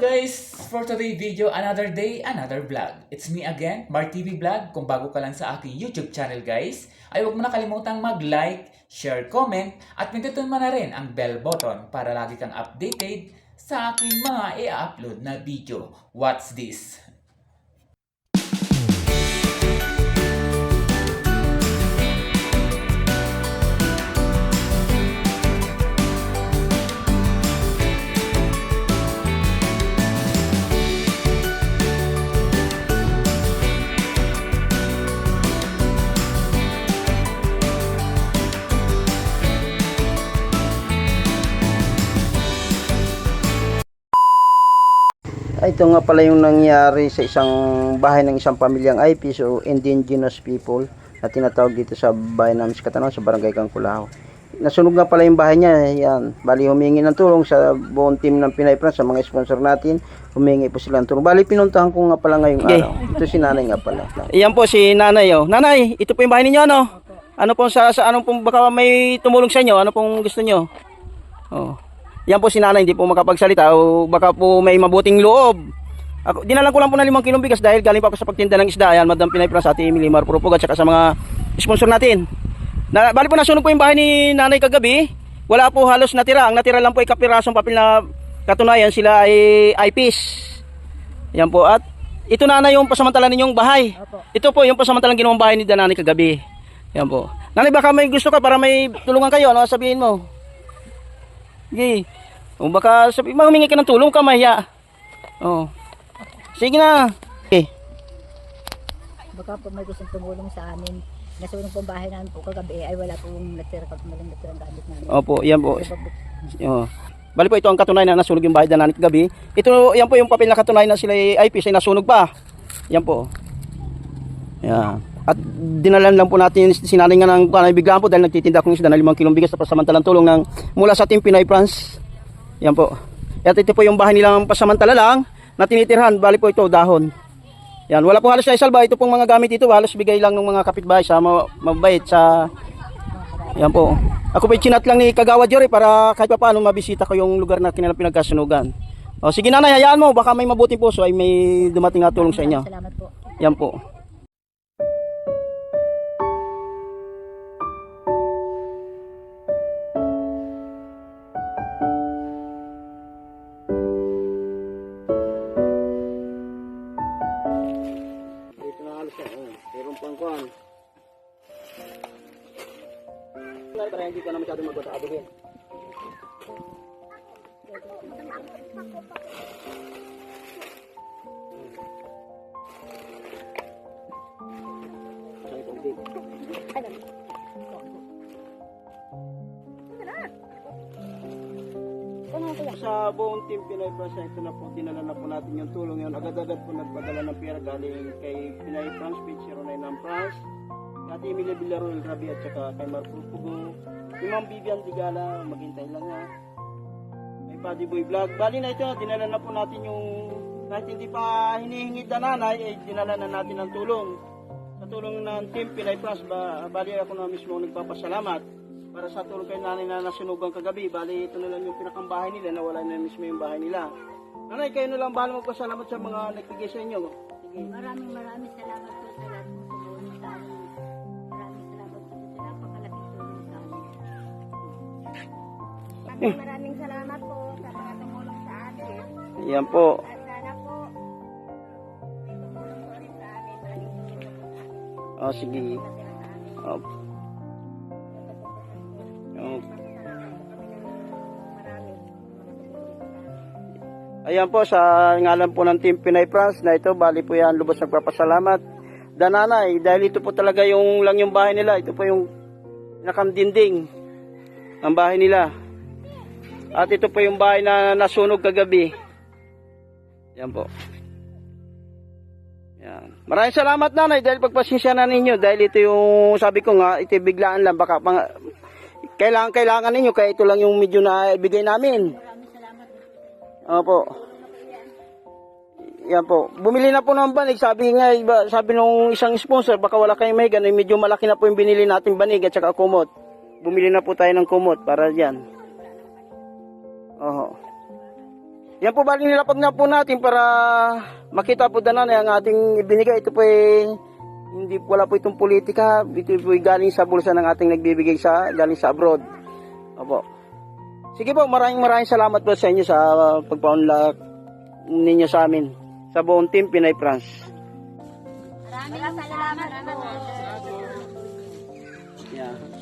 guys! For today video, another day, another vlog. It's me again, Mark TV Vlog. Kung bago ka lang sa aking YouTube channel guys, ay huwag mo na kalimutang mag-like, share, comment, at pindutin mo na rin ang bell button para lagi kang updated sa aking mga i-upload na video. What's this? Ito nga pala yung nangyari sa isang bahay ng isang pamilyang IP, so indigenous people na tinatawag dito sa bahay namin sa Katanaw, sa barangay Kangkulaho. Nasunog nga pala yung bahay niya, yan. Bali humingi ng tulong sa buong team ng Pinay France, sa mga sponsor natin, humingi po sila ng tulong. Bali pinuntahan ko nga pala ngayong Okay. araw. Ito si nanay nga pala. Iyan po si nanay. Oh. Nanay, ito po yung bahay ninyo, ano? Ano po sa, sa anong pong baka may tumulong sa inyo? Ano pong gusto nyo? Oh. Yan po si nanay, hindi po makapagsalita o baka po may mabuting loob. Ako, dinalan ko lang po ng limang kilong bigas dahil galing pa ako sa pagtinda ng isda. Ayan, Madam Pinay Pras, Ate Emily Marpurupog at saka sa mga sponsor natin. Na, bali po nasunog po yung bahay ni nanay kagabi. Wala po halos natira. Ang natira lang po ay kapirasong papel na katunayan sila ay eyepiece. Yan po. At ito na na yung pasamantala ninyong bahay. Ito po yung pasamantalang ginawang bahay ni Danani kagabi. Yan po. Nanay baka may gusto ka para may tulungan kayo. Ano sabihin mo? Sige. O baka sabi, humingi ka ng tulong ka mahiya. Oh. Sige na. Okay. Baka po may gustong tumulong sa amin. Nasunog po ang bahay namin po kagabi ay wala pong natira pag malang natira ang gamit namin. Opo, yan po. Oh. Bali po ito ang katunayan na nasunog yung bahay Danani kagabi. Ito, yan po yung papel na katunayan na sila ay ay nasunog pa. Yan po. Yan. At dinalan lang po natin sinanay nga ng panay po dahil nagtitinda akong isda na limang kilong bigas na pasamantalang tulong ng mula sa Team Pinay France. Yan po. At ito po yung bahay nilang pasamantala lang na tinitirhan. Bali po ito dahon. Yan. Wala po halos na isalba. Ito pong mga gamit dito halos bigay lang ng mga kapitbahay sa ma- mabait sa yan po. Ako po chinat lang ni Kagawa Jory para kahit pa paano mabisita ko yung lugar na kanilang pinagkasunugan. O sige nanay, hayaan mo. Baka may mabuting puso ay may dumating na tulong sa inyo. Salamat po. Yan po. Halos yan. Oh, meron pang kuhan. Para hindi ka na masyado magbatado din. Sorry po, hindi. Sa buong team Pinay ito na po, dinala na po natin yung tulong yun. Agad-agad po nagpadala ng pera galing kay Pinay France, page 09 ng France. Kay Ate Emilia Villaruel Rabi at saka kay Marco Pugo. Yung Ma'am Vivian Digala, maghintay lang ha. May Paddy Boy Vlog. Bali na ito, dinala na po natin yung kahit hindi pa hinihingit na nanay, eh, dinala na natin ang tulong. Sa tulong ng Team Pinay France, ba, bali ako na mismo nagpapasalamat para sa tulong kay nanay na nasunugan kagabi. Bali, ito na lang yung pinakang bahay nila, nawala na mismo yung bahay nila. Nanay, kayo na lang bahala magpasalamat sa mga nagbigay sa inyo. Sige. Maraming maraming salamat po sa lahat ng tumulong sa amin. Maraming salamat po sa napakalaking tulong sa amin. Maraming maraming salamat po sa mga tumulong sa amin. Yan po. At sana po, may tumulong po rin sa amin. Maraming tulong po sa amin. Oh, sige. Oh. Ayan po, sa ngalan po ng Team Pinay France na ito, bali po yan, lubos nagpapasalamat. Dananay, dahil ito po talaga yung lang yung bahay nila, ito po yung nakandinding ang bahay nila. At ito po yung bahay na nasunog kagabi. Yan po. Yan. Maraming salamat nanay dahil pagpasensya na ninyo dahil ito yung sabi ko nga ito biglaan lang baka pang, kailangan kailangan ninyo kaya ito lang yung medyo na ibigay namin. Opo. Yan po. Bumili na po ng banig. Sabi nga, iba, sabi nung isang sponsor, baka wala kayong may ganun. Medyo malaki na po yung binili nating banig at saka kumot. Bumili na po tayo ng kumot para dyan. Oho. Yan po bali nilapag na po natin para makita po na nanay ang ating ibinigay. Ito po eh, hindi wala po itong politika. Ito po ay galing sa bulsa ng ating nagbibigay sa galing sa abroad. Opo. Sige po, maraming maraming salamat po sa inyo sa pagpaunlak ninyo sa amin. Sa buong team Pinay France. Maraming salamat po. Yeah.